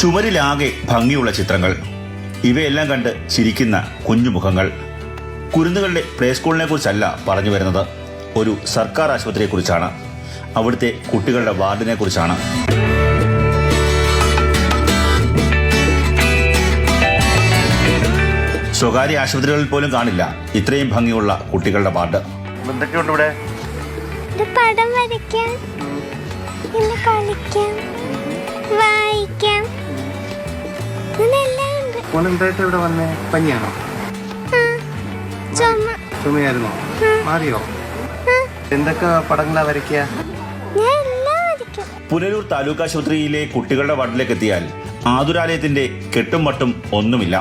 ചുമരിലാകെ ഭംഗിയുള്ള ചിത്രങ്ങൾ. ഇവയെല്ലാം കണ്ട് ചിരിക്കുന്ന കുഞ്ഞുമുഖങ്ങൾ. കുരുന്നുകളുടെ പ്ലേ സ്കൂളിനെ കുറിച്ചല്ല പറഞ്ഞു വരുന്നത്. ഒരു സർക്കാർ ആശുപത്രിയെക്കുറിച്ചാണ്. അവിടുത്തെ കുട്ടികളുടെ വാർഡിനെ കുറിച്ചാണ് സ്വകാര്യ ആശുപത്രികളിൽ പോലും കാണില്ല ഇത്രയും ഭംഗിയുള്ള കുട്ടികളുടെ വാർഡ്. എന്തൊക്കെയുണ്ട് ഇവിടെ? ഒരു പടം വരയ്ക്കാം പിന്നെ കളിക്കാം മോൻ ഇവിടെ വന്നേ? പനിയാണോ? ചുമ. ചുമയായിരുന്നോ? മാറിയോ? എന്തൊക്കെ പടങ്ങളാ വരയ്ക്കുക എല്ലാം പുനലൂർ താലൂക്ക് ആശുപത്രിയിലെ കുട്ടികളുടെ വാർഡിലേക്ക് എത്തിയാൽ ആതുരാലയത്തിന്റെ കെട്ടും മട്ടും ഒന്നുമില്ല.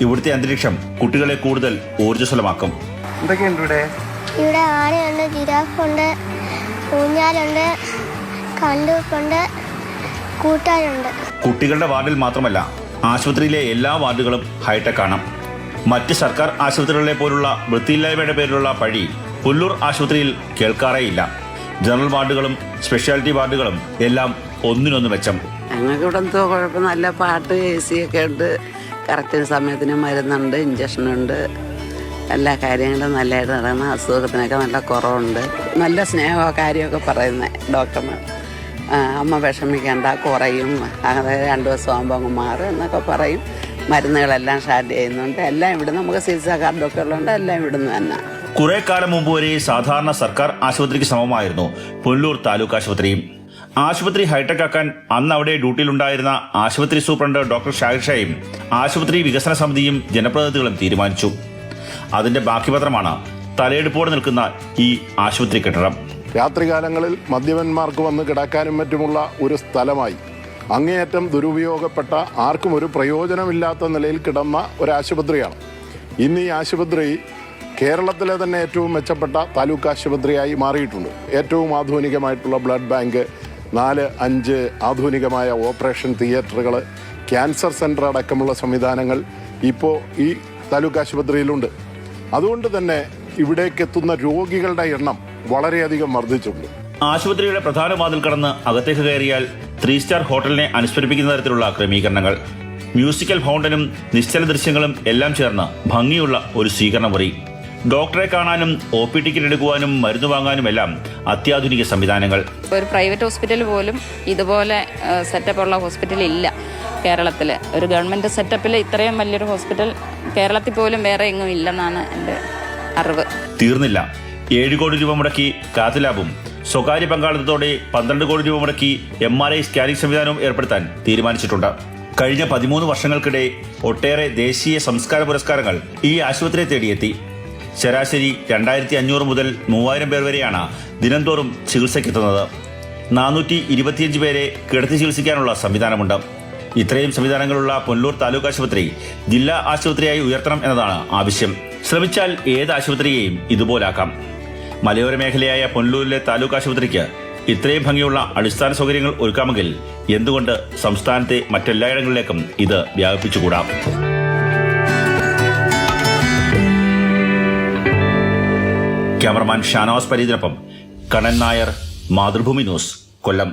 ഇവിടുത്തെ അന്തരീക്ഷം കുട്ടികളെ കൂടുതൽ ഊർജസ്വലമാക്കും. എന്തൊക്കെയുണ്ട് ഇവിടെ? ഇവിടെ ആനയുണ്ട് ജിറാഫുണ്ട് ഊഞ്ഞാലുണ്ട് കണ്ടൂപ്പുണ്ട് കൂട്ടാനുണ്ട് കുട്ടികളുടെ വാർഡിൽ മാത്രമല്ല ആശുപത്രിയിലെ എല്ലാ വാർഡുകളും ഹൈടെക് ആണ്. മറ്റ് സർക്കാർ ആശുപത്രികളെ പോലുള്ള വൃത്തിയില്ലായ്മയുടെ പേരിലുള്ള പഴി പുല്ലൂർ ആശുപത്രിയിൽ കേൾക്കാറേയില്ല. ജനറൽ വാർഡുകളും സ്പെഷ്യാലിറ്റി വാർഡുകളും എല്ലാം ഒന്നിനൊന്ന് മെച്ചം. ഞങ്ങൾക്ക് ഇവിടെ എന്തോ കുഴപ്പം നല്ല പാട്ട് എ സി ഒക്കെ ഉണ്ട്. കറക്റ്റ് സമയത്തിന് മരുന്നുണ്ട് ഇഞ്ചക്ഷനുണ്ട് എല്ലാ കാര്യങ്ങളും നല്ലതായിട്ട് നടക്കുന്ന അസുഖത്തിനൊക്കെ നല്ല കുറവുണ്ട്. നല്ല സ്നേഹമോ കാര്യമൊക്കെ പറയുന്നത് ഡോക്ടർമാർ. അമ്മ വിഷമിക്കേണ്ട കുറയും. അങ്ങനെ രണ്ട് ദിവസം ആകുമ്പോൾ അങ്ങ് മാറും എന്നൊക്കെ പറയും. മരുന്നുകളെല്ലാം സ്റ്റാർട്ട് ചെയ്യുന്നുണ്ട്. എല്ലാം ഇവിടെ നമുക്ക് ചികിത്സാ കാർഡൊക്കെ ഉള്ളതുകൊണ്ട് എല്ലാം ഇവിടുന്ന് തന്നെ. കുറെ കാലം മുമ്പ് വരെ സാധാരണ സർക്കാർ ആശുപത്രിക്ക് സമമായിരുന്നു പുല്ലൂർ താലൂക്ക് ആശുപത്രിയും ആശുപത്രി ഹൈടെക് ആക്കാൻ അന്ന് അവിടെ ഡ്യൂട്ടിയിലുണ്ടായിരുന്ന ആശുപത്രി സൂപ്രണ്ട് ഡോക്ടർ ഷാഹിഷയും ആശുപത്രി വികസന സമിതിയും ജനപ്രതിനിധികളും തീരുമാനിച്ചു. അതിന്റെ ബാക്കി പത്രമാണ് തലയെടുപ്പോടെ നിൽക്കുന്ന ഈ ആശുപത്രി കെട്ടിടം. രാത്രികാലങ്ങളിൽ മദ്യപന്മാർക്ക് വന്ന് കിടക്കാനും മറ്റുമുള്ള ഒരു സ്ഥലമായി. അങ്ങേയറ്റം ദുരുപയോഗപ്പെട്ട ആർക്കും ഒരു പ്രയോജനമില്ലാത്ത നിലയിൽ കിടന്ന ഒരു ആശുപത്രിയാണ് ഇന്ന് ഈ ആശുപത്രി കേരളത്തിലെ തന്നെ ഏറ്റവും മെച്ചപ്പെട്ട താലൂക്ക് ആശുപത്രിയായി മാറിയിട്ടുണ്ട്. ഏറ്റവും ആധുനികമായിട്ടുള്ള ബ്ലഡ് ബാങ്ക് നാല് അഞ്ച് ആധുനികമായ ഓപ്പറേഷൻ തിയേറ്ററുകൾ ക്യാൻസർ സെന്റർ അടക്കമുള്ള സംവിധാനങ്ങൾ ഇപ്പോൾ ഈ താലൂക്ക് ആശുപത്രിയിലുണ്ട്. അതുകൊണ്ട് തന്നെ ഇവിടേക്ക് എത്തുന്ന രോഗികളുടെ എണ്ണം വളരെയധികം വർദ്ധിച്ചിട്ടുണ്ട്. ആശുപത്രിയുടെ പ്രധാന വാതിൽ കടന്ന് അകത്തേക്ക് കയറിയാൽ ത്രീ സ്റ്റാർ ഹോട്ടലിനെ അനുസ്മരിപ്പിക്കുന്ന തരത്തിലുള്ള ക്രമീകരണങ്ങൾ. മ്യൂസിക്കൽ ഫൗണ്ടനും നിശ്ചല ദൃശ്യങ്ങളും എല്ലാം ചേർന്ന് ഭംഗിയുള്ള ഒരു സ്വീകരണ മുറി ഡോക്ടറെ കാണാനും ഒ പി ടിക്കറ്റ് എടുക്കുവാനും മരുന്ന് വാങ്ങാനും എല്ലാം അത്യാധുനിക സംവിധാനങ്ങൾ. ഒരു പ്രൈവറ്റ് ഹോസ്പിറ്റൽ പോലും ഇതുപോലെ സെറ്റപ്പ് ഉള്ള ഹോസ്പിറ്റൽ ഇല്ല കേരളത്തിൽ ഒരു ഗവൺമെന്റ് സെറ്റപ്പിൽ ഇത്രയും വലിയൊരു ഹോസ്പിറ്റൽ കേരളത്തിൽ പോലും വേറെ എങ്ങും ഇല്ലെന്നാണ് എന്റെ അറിവ്. തീർന്നില്ല. ഏഴ് കോടി രൂപ മുടക്കി കാത്ത് ലാബും സ്വകാര്യ പങ്കാളിത്തത്തോടെ പന്ത്രണ്ട് കോടി രൂപ മുടക്കി എം ആർ ഐ സ്കാനിംഗ് സംവിധാനവും ഏർപ്പെടുത്താൻ തീരുമാനിച്ചിട്ടുണ്ട്. കഴിഞ്ഞ പതിമൂന്ന് വർഷങ്ങൾക്കിടെ ഒട്ടേറെ ദേശീയ സംസ്കാര പുരസ്കാരങ്ങൾ ഈ ആശുപത്രിയെ തേടിയെത്തി. ശരാശരി രണ്ടായിരത്തി അഞ്ഞൂറ് മുതൽ മൂവായിരം പേർ വരെയാണ് ദിനംതോറും ചികിത്സയ്ക്കെത്തുന്നത്. നാനൂറ്റി ഇരുപത്തിയഞ്ച് പേരെ കിടത്തി ചികിത്സിക്കാനുള്ള സംവിധാനമുണ്ട്. ഇത്രയും സംവിധാനങ്ങളുള്ള പൊന്നൂർ താലൂക്ക് ആശുപത്രി ജില്ലാ ആശുപത്രിയായി ഉയർത്തണം എന്നതാണ് ആവശ്യം. ശ്രമിച്ചാൽ ഏത് ആശുപത്രിയെയും ഇതുപോലാക്കാം. മലയോര മേഖലയായ പൊന്നൂരിലെ താലൂക്ക് ആശുപത്രിക്ക് ഇത്രയും ഭംഗിയുള്ള അടിസ്ഥാന സൗകര്യങ്ങൾ ഒരുക്കാമെങ്കിൽ എന്തുകൊണ്ട് സംസ്ഥാനത്തെ മറ്റെല്ലായിടങ്ങളിലേക്കും ഇത് വ്യാപിപ്പിച്ചുകൂടാം? ക്യാമറമാൻ ഷാനവാസ് പരീതിനൊപ്പം കണൻ നായർ മാതൃഭൂമി ന്യൂസ് കൊല്ലം.